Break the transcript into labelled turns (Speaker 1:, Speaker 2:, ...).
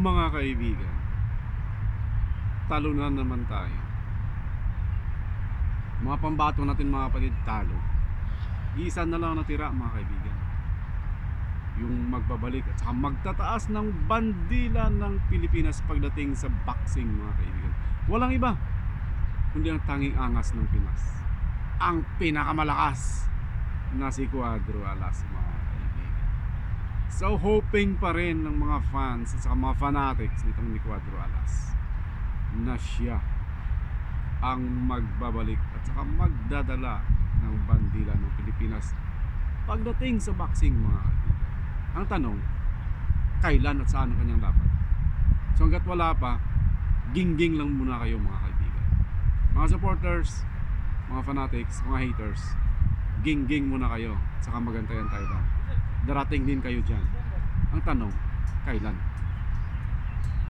Speaker 1: mga kaibigan, talo na naman tayo. Mga pambato natin mga kapatid, talo. Isa na lang natira mga kaibigan. Yung magbabalik at saka magtataas ng bandila ng Pilipinas pagdating sa boxing mga kaibigan. Walang iba, kundi ang tanging angas ng Pinas. Ang pinakamalakas na si Cuadro Alas mga kaibigan. So hoping pa rin ng mga fans at saka mga fanatics nitong ni Cuadro Alas na siya ang magbabalik at saka magdadala ng bandila ng Pilipinas pagdating sa boxing mga. Ang tanong, kailan at saan ang kanyang laban? So hanggat wala pa, gingging lang muna kayo mga kaibigan. Mga supporters, mga fanatics, mga haters, gingging muna kayo at saka magantayan tayo lang. Darating din kayo dyan. Ang tanong, kailan?